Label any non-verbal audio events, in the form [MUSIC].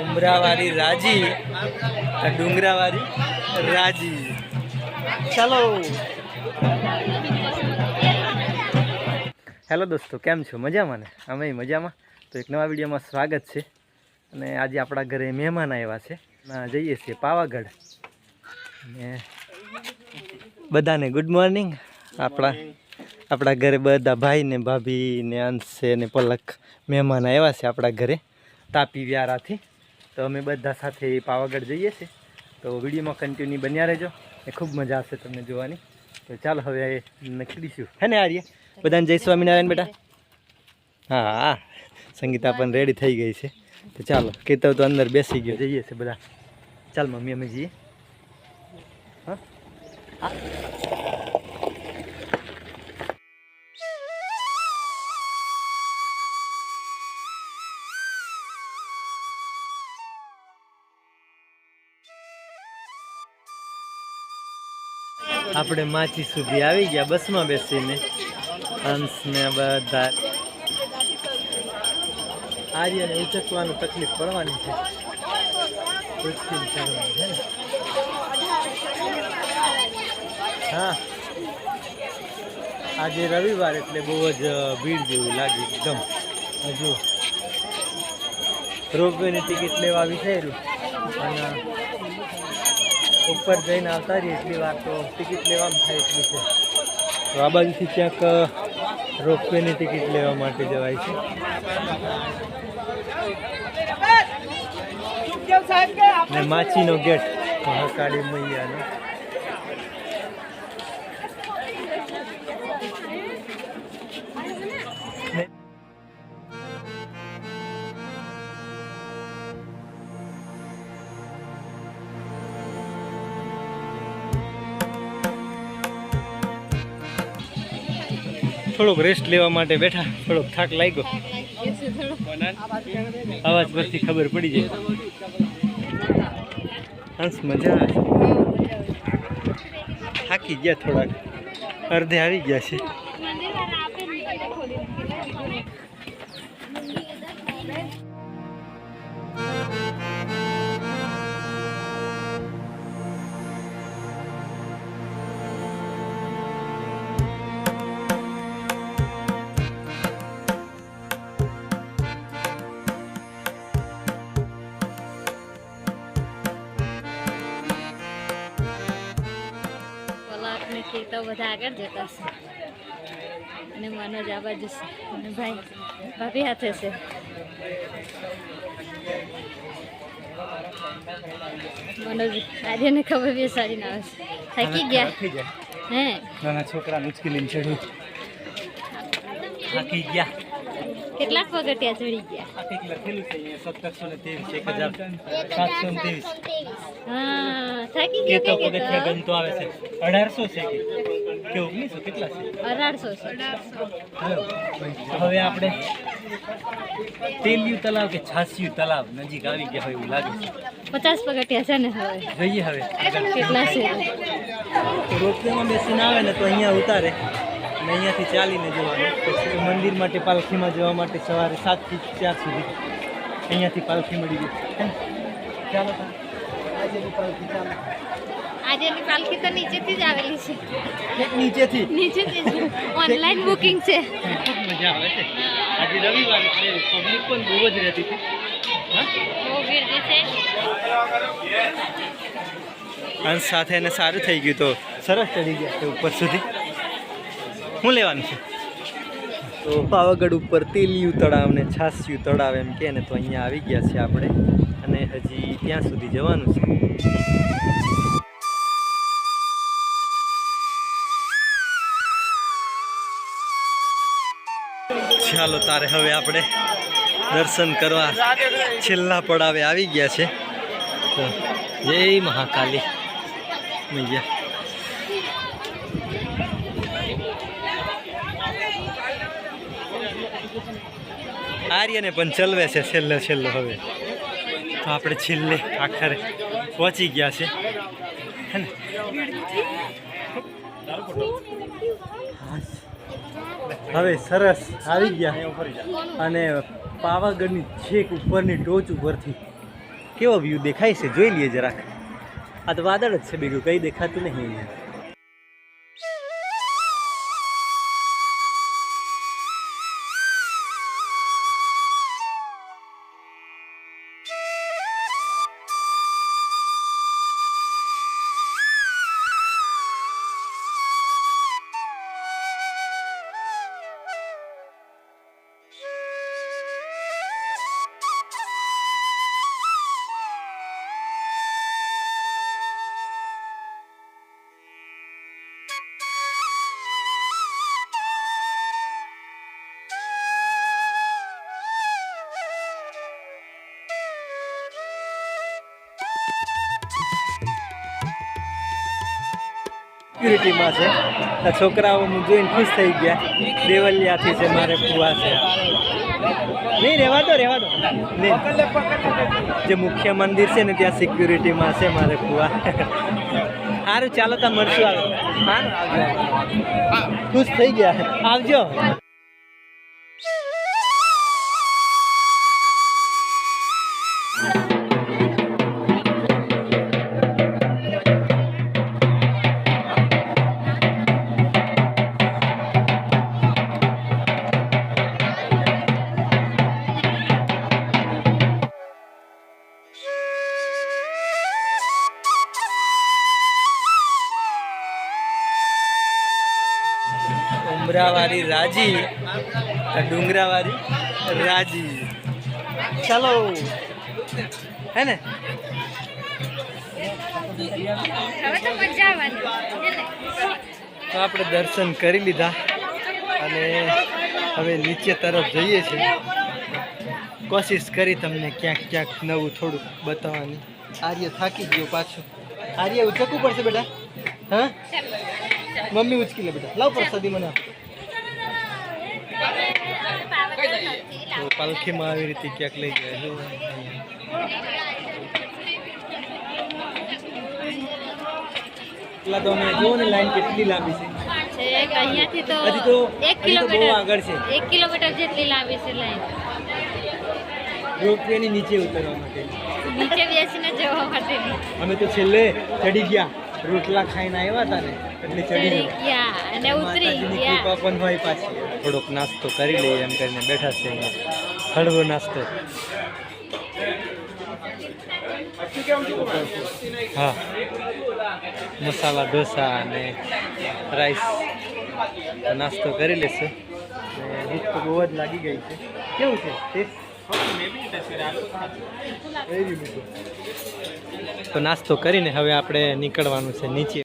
ઉમરાવાળી રાજી ડુંગરાવાળી રાજી. ચાલો. હેલો દોસ્તો, કેમ છો? મજામાં ને? અમે મજામાં. તો એક નવા વિડીયોમાં સ્વાગત છે. અને આજે આપણા ઘરે મહેમાન આવ્યા છે. ના, જઈએ છીએ પાવાગઢ. અને બધાને ગુડ મોર્નિંગ આપણા આપણા ઘરે બધા ભાઈ ને ભાભી ને અંશ ને પલક મહેમાન આવ્યા છે આપણા ઘરે. તાપી વ્યારાથી. તો અમે બધા સાથે પાવાગઢ જઈએ છીએ. તો વિડીયોમાં કન્ટિન્યુ બન્યા રહેજો. એ ખૂબ મજા આવશે તમને જોવાની. તો ચાલો હવે નીકળીશું. હે ને આર્ય? બધાને જય સ્વામિનારાયણ બેટા. હા હા. સંગીતા પણ રેડી થઈ ગઈ છે. તો ચાલો કીધું તો અંદર બેસી ગયો. જઈએ છે બધા. ચાલ મમ્મી, અમે જઈએ. હા? આપણે માચી સુધી આવી ગયા, બસમાં બેસીને. હંસને બધા. આર્યને ઉચકવાનું તકલીફ પડવાની છે. છે હા. આજે રવિવાર એટલે બહુ જ ભીડ જેવું લાગે એકદમ. હજુ. રોપવેની ટિકિટ લેવા વિચાર્યું. અને ઉપર જઈને આવતા રહીએ એટલી વાર તો ટિકિટ લેવામાં થાય એટલી છે. તો આ બાજુથી ક્યાંક રોપવેની ટિકિટ લેવા માટે જવાય છે. ને માછીનો ગેટ મહાકાળી મૈયાનો. થોડોક રેસ્ટ લેવા માટે બેઠા, થોડોક થાક લાગ્યો. અવાજ પરથી ખબર પડી જાય. હંસ મજા થાકી ગયા થોડાક. અર્ધે આવી ગયા છે. પલાક તો બધા આગળ જતા છે અને મનોજ આ બાજુ છે અને ભાઈ ભાભી હાથે છે. મનોજ આજે ને ખબર બી સારી ના આવશે થાકી ગયા. હે? નાના છોકરા ઉચકીને ચડ્યું. થાકી ગયા. કેટલાક પગથિયા ચડી ગયા. લખેલું છે સત્તરસો ને ત્રેવીસ એક હજાર સાતસો ને ત્રેવીસ. થાકી કે ગયા કઈ પગથિયા કહેતો? આવે છે. 1800 છે કે? કે 1900 કેટલા છે? 1800 છે. હવે આપણે તેલિયું તલાવ કે છાસિયું તલાવ નજીક આવી ગયા હોય એવું લાગે છે. પચાસ પગથિયા છે ને હવે. જોઈએ હવે. કેટલા છે? રોપવેમાં બેસીને આવે ને તો અહીંયા ઉતારે. અને અહીંયાથી ચાલીને જવાનું. પછી મંદિર માટે પાલખીમાં જવા માટે સવારે સાતથી ચાર સુધી. અહીંયાથી પાલખી મળી ગઈ. ચાલો. આજેની પાલખી તો નીચેથી જ આવેલી છે. નીચેથી. નીચેથી જ. [LAUGHS] ઓનલાઈન બુકિંગ છે. ખૂબ મજા આવે છે. આજે રવિવાર એટલે પબ્લિક પણ બહુ જ રહેતી હતી હા? બહુ ભીડ છે. અંશ સાથે એને સારું થઈ ગયું તો સરસ ચડી ગયા છે ઉપર સુધી. શું લેવાનું છે? તો પાવાગઢ ઉપર તેલિયું તળાવ ને છાસિયું તળાવ એમ કે ને તો અહીંયા આવી ગયા છે આપણે. અને હજી ત્યાં સુધી જવાનું છે. ચાલો તારે હવે આપણે દર્શન કરવા. છેલ્લા પડાવે આવી ગયા છે. જય મહાકાલી. મૈયા આર્યને પણ ચલવે છે છેલ્લે છેલ્લો હવે. તો આપણે છેલ્લે, આખરે. પહોંચી ગયા છે. હવે સરસ આવી ગયા અને પાવાગઢની છેક ઉપરની ટોચ ઉપરથી કેવો વ્યૂ દેખાય છે? જોઈ લઈએ જરાક. આ તો વાદળ જ છે બીજું કંઈ દેખાતું નહીં અહીંયા. સિક્યુરિટીમાં છે. છોકરાઓ હું જોઈને ખુશ થઈ ગયા. દેવલિયાથી છે મારે ફુવા છે. નહીં રહેવા દો રહેવા દો. નહીં. જે મુખ્ય મંદિર છે ને ત્યાં સિક્યુરિટીમાં છે મારે ફુવા સારું ચાલો ત્યાં મળશું. આવે હા ખુશ થઈ ગયા. આવજો. ઉમરાવાળી રાજી ડુંગરાવાળી રાજી. ચાલો. હે ને? તો આપણે દર્શન કરી લીધા અને હવે નીચે તરફ જઈએ છીએ. કોશિશ કરી તમને ક્યાંક ક્યાંક નવું થોડુંક બતાવવાની. આર્ય થાકી ગયો પાછું. આર્ય ઉચકવું પડશે બેટા. હા? મમ્મી ઉચકી લે બેટા લાવ પ્રસાદી મને આપ તો પાલખીમાં આવી રીતે ક્યાંક લઈ ગયા જો એટલા તો અમે જુઓ ને લાઈન કેટલી લાંબી છે છેક અહીંયાથી તો હજી તો એક હજી તો બહુ કિલોમીટર આગળ છે એક કિલોમીટર જેટલી લાંબી છે લાઈન રોપવેની નીચે ઉતરવા માટે નીચે બેસીને જવા માટેની અમે તો છેલ્લે ચડી ગયા રોટલા ખાઈને આવ્યા હતા ને એટલે ચડી ગયા. અને ઉતરી ગયા. કૃપા પણ હોય પાછી. થોડોક નાસ્તો કરી લઈએ એમ કરીને બેઠા છે હળવો નાસ્તો. હા. મસાલા ઢોસા અને રાઈસ નાસ્તો કરી લેશે. ભૂખ તો બહુ જ લાગી ગઈ છે. કેવું છે? ટેસ્ટ. તો નાસ્તો કરીને હવે આપણે નીકળવાનું છે નીચે.